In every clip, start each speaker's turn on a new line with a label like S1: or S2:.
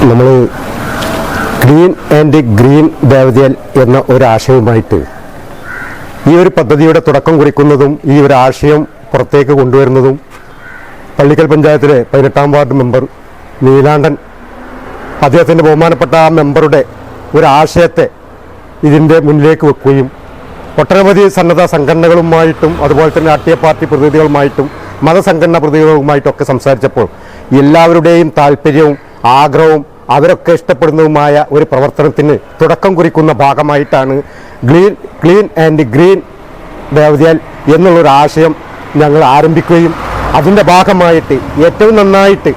S1: നമ്മൾ green and green ദേവതയൽ എന്ന ഒരു ആശയവുമായിട്ട് ഈ ഒരു പദ്ധതിയുടെ തുടക്കം കുറിക്കുന്നതും ഈ ഒരു ആശയം പുറത്തേക്ക് കൊണ്ടുവരുന്നതും പള്ളിക്കൽ പഞ്ചായത്തിലെ പതിനെട്ടാം വാർഡ് മെമ്പർ നീലാണ്ടൻ അദ്ദേഹത്തിന്റെ ബഹുമാനപ്പെട്ട ആ മെമ്പറുടെ ഒരു ആശയത്തെ ഇതിന്റെ മുന്നിലേക്ക് വെക്കുകയും ഒട്ടനവധി സന്നദ്ധ സംഘടനകളുമായിട്ടും അതുപോലെ തന്നെ രാഷ്ട്രീയ പാർട്ടി പ്രതിനിധികളുമായിട്ടും മതസംഘടനാ പ്രതിനിധികളുമായിട്ടും ഒക്കെ സംസാരിച്ചപ്പോൾ എല്ലാവരുടെയും താല്പര്യവും ആഗ്രഹവും അവരൊക്കെ ഇഷ്ടപ്പെടുന്നതുമായ ഒരു പ്രവർത്തനത്തിന് തുടക്കം കുറിക്കുന്ന ഭാഗമായിട്ടാണ് ഗ്ലീൻ ക്ലീൻ ആൻഡ് ഗ്രീൻ ദേവതയാൽ എന്നുള്ളൊരു ആശയം ഞങ്ങൾ ആരംഭിക്കുകയും അതിന്റെ ഭാഗമായിട്ട് ഏറ്റവും നന്നായിട്ട്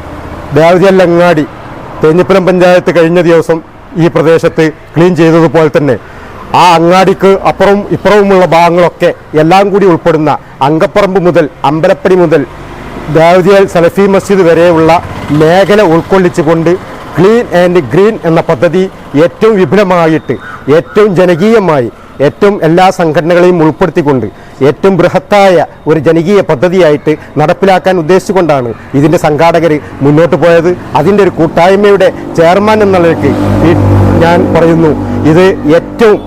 S1: ദേവതയാൽ അങ്ങാടി തേഞ്ഞിപ്പലം പഞ്ചായത്ത് കഴിഞ്ഞ ദിവസം ഈ പ്രദേശത്ത് ക്ലീൻ ചെയ്തതുപോലെ തന്നെ ആ അങ്ങാടിക്ക് അപ്പുറവും ഇപ്പുറവുമുള്ള ഭാഗങ്ങളൊക്കെ എല്ലാം കൂടി ഉൾപ്പെടുന്ന അങ്കപ്പറമ്പ് മുതൽ അമ്പലപ്പടി മുതൽ ദാവദിയൽ സലഫി മസ്ജിദ് വരെയുള്ള മേഖല ഉൾക്കൊള്ളിച്ചുകൊണ്ട് ക്ലീൻ ആൻഡ് ഗ്രീൻ എന്ന പദ്ധതി ഏറ്റവും വിപുലമായിട്ട് ഏറ്റവും ജനകീയമായി ഏറ്റവും എല്ലാ സംഘടനകളെയും ഉൾപ്പെടുത്തിക്കൊണ്ട് ഏറ്റവും ബൃഹത്തായ ഒരു ജനകീയ പദ്ധതിയായിട്ട് നടപ്പിലാക്കാൻ ഉദ്ദേശിച്ചുകൊണ്ടാണ് ഇതിന്റെ സംഘാടകർ മുന്നോട്ട് പോയത്. അതിന്റെ ഒരു കൂട്ടായ്മയുടെ ചെയർമാൻ എന്ന നിലയ്ക്ക് ഞാൻ പറയുന്നു ഇത് ഏറ്റവും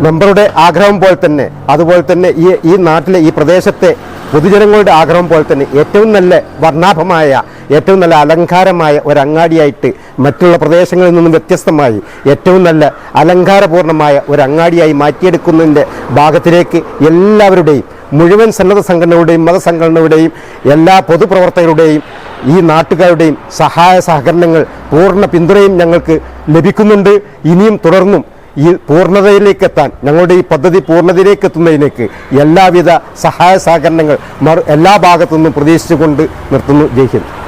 S1: മെമ്പറുടെ ആഗ്രഹം പോലെ തന്നെ അതുപോലെ തന്നെ ഈ ഈ നാട്ടിലെ ഈ പ്രദേശത്തെ പൊതുജനങ്ങളുടെ ആഗ്രഹം പോലെ തന്നെ ഏറ്റവും നല്ല വർണാഭമായ ഏറ്റവും നല്ല അലങ്കാരമായ ഒരു മറ്റുള്ള പ്രദേശങ്ങളിൽ നിന്നും വ്യത്യസ്തമായി ഏറ്റവും നല്ല അലങ്കാരപൂർണമായ ഒരു അങ്ങാടിയായി മാറ്റിയെടുക്കുന്നതിന്റെ ഭാഗത്തിലേക്ക് എല്ലാവരുടെയും മുഴുവൻ സന്നദ്ധ സംഘടനകളുടെയും മതസംഘടനകളുടെയും എല്ലാ പൊതുപ്രവർത്തകരുടെയും ഈ നാട്ടുകാരുടെയും സഹായ സഹകരണങ്ങൾ പൂർണ പിന്തുണയും ഞങ്ങൾക്ക് ലഭിക്കുന്നുണ്ട്. ഇനിയും തുടർന്നും ഈ പൂർണതയിലേക്ക് എത്താൻ ഞങ്ങളുടെ ഈ പദ്ധതി പൂർണതയിലേക്ക് എത്തുന്നതിലേക്ക് എല്ലാവിധ സഹായ സഹകരണങ്ങൾ എല്ലാ ഭാഗത്തു നിന്നും പ്രതീക്ഷിച്ചുകൊണ്ട് നിർത്തുന്നു. ജയ് ഹിന്ദ്.